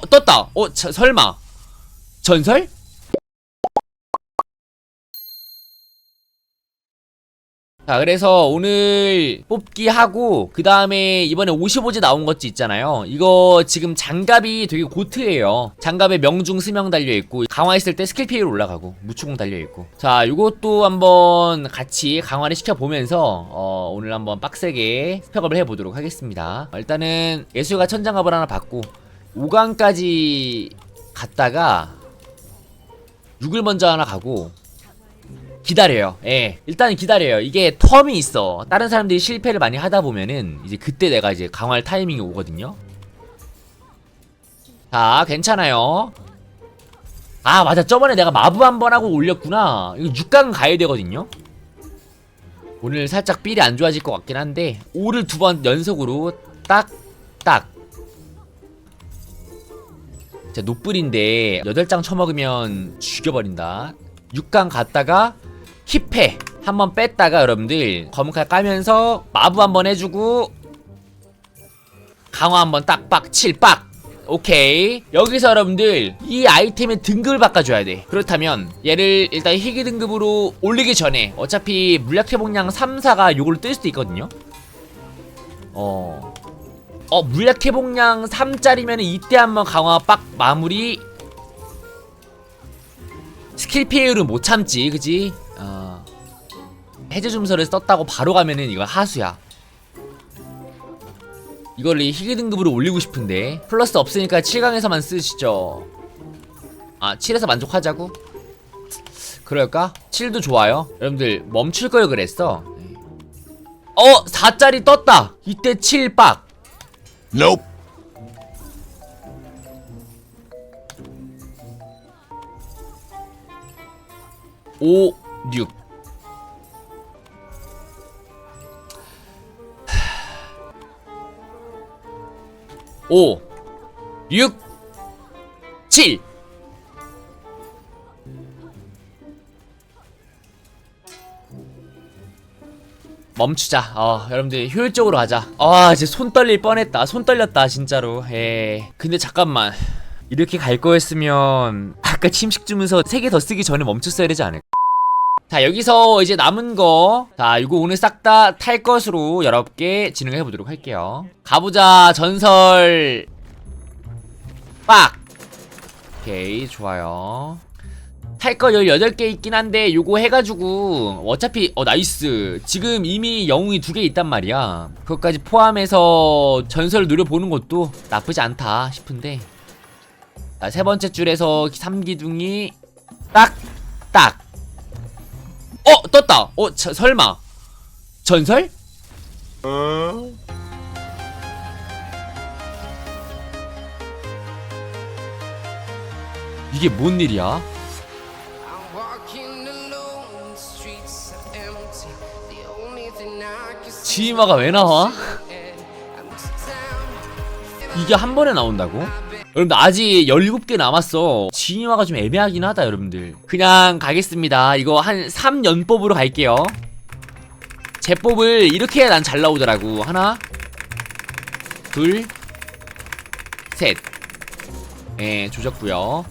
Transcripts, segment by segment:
어 떴다. 어 저, 설마. 전설? 자 그래서 오늘 뽑기 하고 그 다음에 이번에 55지 나온 것지 있잖아요. 이거 지금 장갑이 되게 고트예요. 장갑에 명중 스명 달려있고 강화했을 때 스킬 피해로 올라가고 무추공 달려있고. 자 요것도 한번 같이 강화를 시켜보면서 어, 오늘 한번 빡세게 스펙업을 해보도록 하겠습니다. 어, 일단은 예수가 천장갑을 하나 받고 5강까지 갔다가 6을 먼저 하나 가고 기다려요. 예. 일단 기다려요. 이게 텀이 있어. 다른 사람들이 실패를 많이 하다 보면은 이제 그때 내가 이제 강화할 타이밍이 오거든요. 자, 괜찮아요. 아, 맞아. 저번에 내가 마부 한 번 하고 올렸구나. 이거 6강 가야 되거든요. 오늘 살짝 삘이 안 좋아질 것 같긴 한데 5를 두 번 연속으로 딱 딱. 자, 노뿔인데 8장 쳐먹으면 죽여버린다. 6강 갔다가 힙해. 한번 뺐다가 여러분들 검은칼 까면서 마부 한번 해주고 강화 한번 딱빡 칠빡. 오케이. 여기서 여러분들 이 아이템의 등급을 바꿔줘야 돼. 그렇다면 얘를 일단 희귀 등급으로 올리기 전에 어차피 물약 회복량 3, 4가 요걸 뜰 수도 있거든요. 어... 어 물약 회복량 3짜리면 이때 한번 강화 빡 마무리 스킬 피해율은 못 참지, 그지? 어. 해제 줌서를 썼다고 바로 가면은 이거 하수야. 이걸 이 희귀 등급으로 올리고 싶은데 플러스 없으니까 7강에서만 쓰시죠. 아, 7에서 만족하자고? 그럴까? 7도 좋아요. 여러분들 멈출 걸 그랬어. 네. 어, 4짜리 떴다. 이때 7빡. Nope. 오, 6. 오, 6, 7. 멈추자. 어, 여러분들 효율적으로 하자. 아, 이제 손 떨릴 뻔했다. 손 떨렸다, 진짜로. 에. 근데 잠깐만. 이렇게 갈 거였으면 아까 침식 주면서 3개 더 쓰기 전에 멈췄어야 되지 않을까? 자 여기서 이제 남은 거자 이거 오늘 싹 다 탈 것으로 여러분께 진행해 보도록 할게요 가보자 전설 빡 오케이 좋아요 탈 거 18개 있긴 한데 요거 해가지고 어차피 어 나이스 지금 이미 영웅이 두 개 있단 말이야 그것까지 포함해서 전설 누려보는 것도 나쁘지 않다 싶은데 자, 세 번째 줄에서 3기둥이 딱 딱. 어 떴다. 어 저, 설마 전설? 이게 뭔 일이야? 지마가 왜 나와? 이게 한 번에 나온다고? 여러분들 아직 17개 남았어. 진화가 좀 애매하긴 하다 여러분들. 그냥 가겠습니다. 이거 한 3연법으로 갈게요. 제법을 이렇게 해야 난잘 나오더라고. 하나 둘셋. 예, 조졌고요.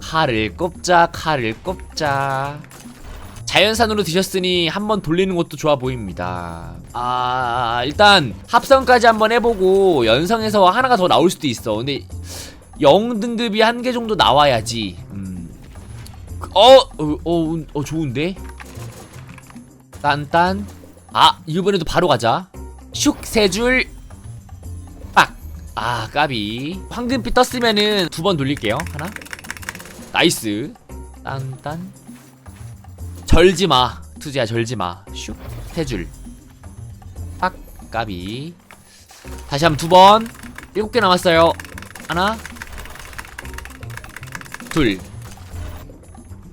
칼을 꼽자 칼을 꼽자 자연산으로 드셨으니 한번 돌리는 것도 좋아 보입니다. 아, 일단 합성까지 한번 해보고 연성에서 하나가 더 나올 수도 있어. 근데 0 등급이 한 개 정도 나와야지. 음. 어, 어, 어, 어, 좋은데? 딴딴. 아, 이번에도 바로 가자. 슉, 세 줄. 빡. 아, 까비. 황금빛 떴으면은 두 번 돌릴게요. 하나. 나이스. 딴딴. 절지 마. 투지야 절지 마. 슉세줄. 빡. 까비. 다시 한번 두 번. 일곱 개 남았어요. 하나. 둘.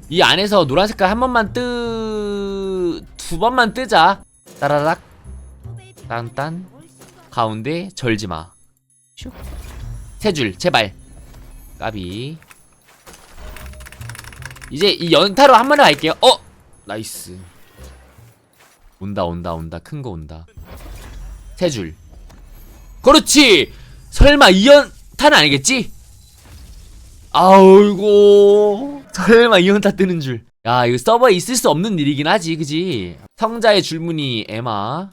이 안에서 노란 색깔 한 번만 뜨... 두 번만 뜨자. 따라락. 딴딴. 가운데 절지마. 슉 세 줄. 제발. 까비. 이제 이 연타로 한 번에 갈게요. 어! 나이스 온다 온다 온다 큰 거 온다 세 줄 그렇지 설마 이연타는 아니겠지? 아이고 설마 이연타 뜨는 줄. 야 이거 서버에 있을 수 없는 일이긴 하지, 그지? 성자의 줄무늬 에마.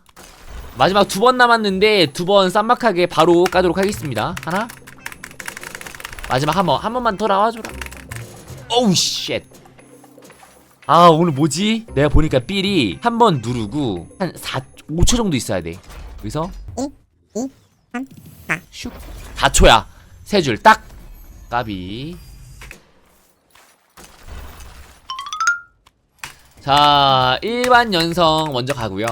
마지막 두 번 남았는데 두 번 쌈박하게 바로 까도록 하겠습니다. 하나. 마지막 한 번, 한 번만 더 나와줘라. 오우 쉣. 아 오늘 뭐지? 내가 보니까 삘이 한 번 누르고 한 4, 5초 정도 있어야 돼. 여기서 슉 4초야. 세 줄 딱. 까비. 자, 일반 연성 먼저 가고요.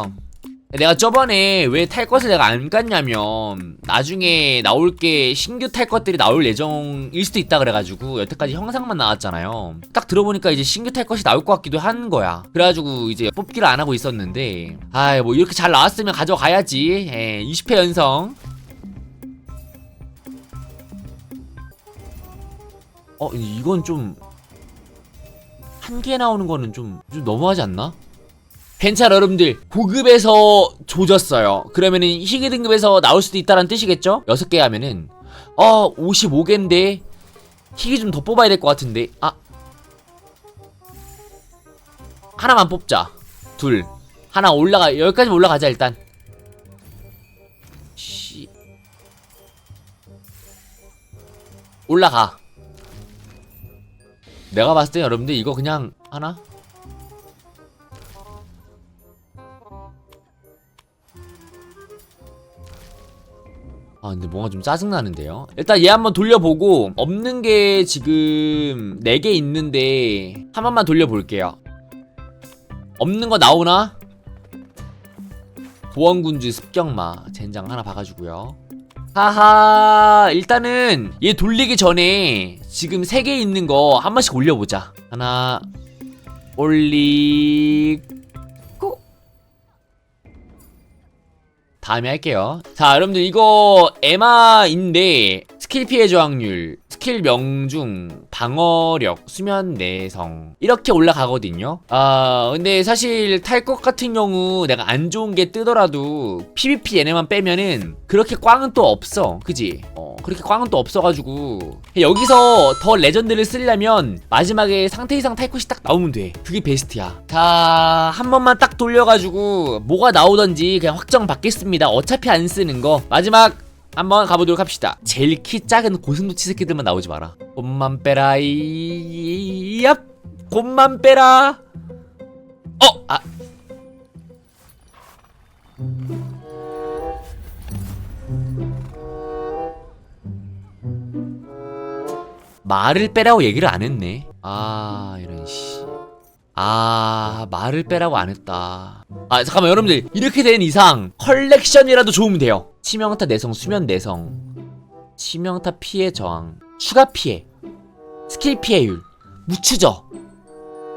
내가 저번에 왜 탈 것을 내가 안 깠냐면 나중에 나올 게 신규 탈 것들이 나올 예정일 수도 있다 그래가지고 여태까지 형상만 나왔잖아요. 딱 들어보니까 이제 신규 탈 것이 나올 것 같기도 한 거야. 그래가지고 이제 뽑기를 안 하고 있었는데 아이 뭐 이렇게 잘 나왔으면 가져가야지. 예, 20회 연성. 어 이건 좀 한 개 나오는 거는 좀, 좀 너무하지 않나? 괜찮아 여러분들. 고급에서 조졌어요. 그러면은 희귀 등급에서 나올 수도 있다는 뜻이겠죠? 6개 하면은. 어 55개인데 희귀 좀 더 뽑아야 될 것 같은데. 아. 하나만 뽑자. 둘. 하나 올라가 여기까지 올라가자 일단. 씨. 올라가. 내가 봤을 때 여러분들 이거 그냥 하나 근데 뭔가 좀 짜증나는데요? 일단 얘 한번 돌려보고 없는 게 지금 4개 있는데 한 번만 돌려볼게요. 없는 거 나오나? 보원군주 습격마 젠장 하나 봐가지고요. 하하 일단은 얘 돌리기 전에 지금 3개 있는 거 한 번씩 올려보자. 하나 올리 다음에 할게요. 자 여러분들 이거 에마인데 스킬 피해 저항률 스킬 명중 방어력 수면 내성 이렇게 올라가거든요. 아 근데 사실 탈 것 같은 경우 내가 안 좋은 게 뜨더라도 PVP 얘네만 빼면은 그렇게 꽝은 또 없어. 그지? 어 그렇게 꽝은 또 없어가지고 여기서 더 레전드를 쓰려면 마지막에 상태 이상 탈 것이 딱 나오면 돼. 그게 베스트야. 자 한 번만 딱 돌려가지고 뭐가 나오던지 그냥 확정 받겠습니다. 어차피 안 쓰는 거. 마지막 한번 가보도록 합시다. 제일 키 작은 고슴도치 새끼들만 나오지 마라. 곰만 빼라 이, 얍! 곰만 빼라. 어, 아. 말을 빼라고 얘기를 안 했네. 아, 이런 씨. 아, 말을 빼라고 안 했다. 아, 잠깐만, 여러분들. 이렇게 된 이상, 컬렉션이라도 좋으면 돼요. 치명타 내성, 수면 내성. 치명타 피해 저항. 추가 피해. 스킬 피해율. 무추저.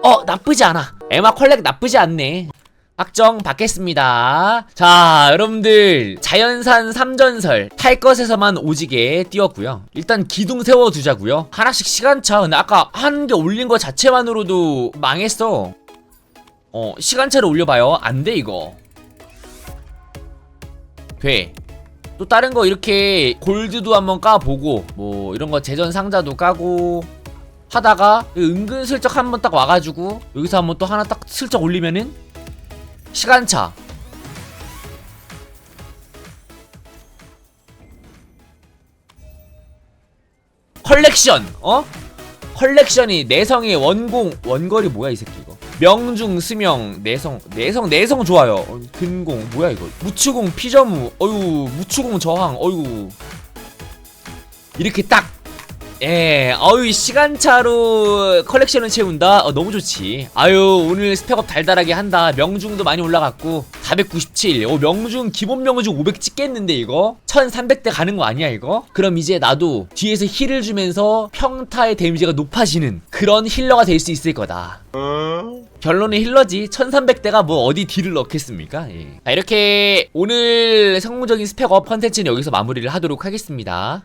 어, 나쁘지 않아. 에마 컬렉 나쁘지 않네. 확정 받겠습니다. 자, 여러분들 자연산 3전설 탈 것에서만 오지게 띄웠고요. 일단 기둥 세워 두자고요. 하나씩 시간차. 근데 아까 한 개 올린 거 자체만으로도 망했어. 어, 시간차를 올려봐요. 안 돼 이거. 돼. 또 다른 거 이렇게 골드도 한번 까보고 뭐 이런 거 재전 상자도 까고 하다가 은근슬쩍 한번 딱 와가지고 여기서 한번 또 하나 딱 슬쩍 올리면은 시간차. 컬렉션 어? 컬렉션이 내성의 원공 원거리 뭐야 이 새끼 이거? 명중 스명 내성 내성 내성 좋아요. 어, 근공 뭐야 이거? 무추공 피저무 어유 무추공 저항 어유. 이렇게 딱 예, 어유 시간차로 컬렉션을 채운다. 어, 너무 좋지. 아유 오늘 스펙업 달달하게 한다. 명중도 많이 올라갔고 497. 어 명중 기본 명중 500 찍겠는데 이거 1300대 가는 거 아니야 이거? 그럼 이제 나도 뒤에서 힐을 주면서 평타의 데미지가 높아지는 그런 힐러가 될 수 있을 거다. 결론은 힐러지 1300대가 뭐 어디 딜을 넣겠습니까 예. 자, 이렇게 오늘 성공적인 스펙업 컨텐츠는 여기서 마무리를 하도록 하겠습니다.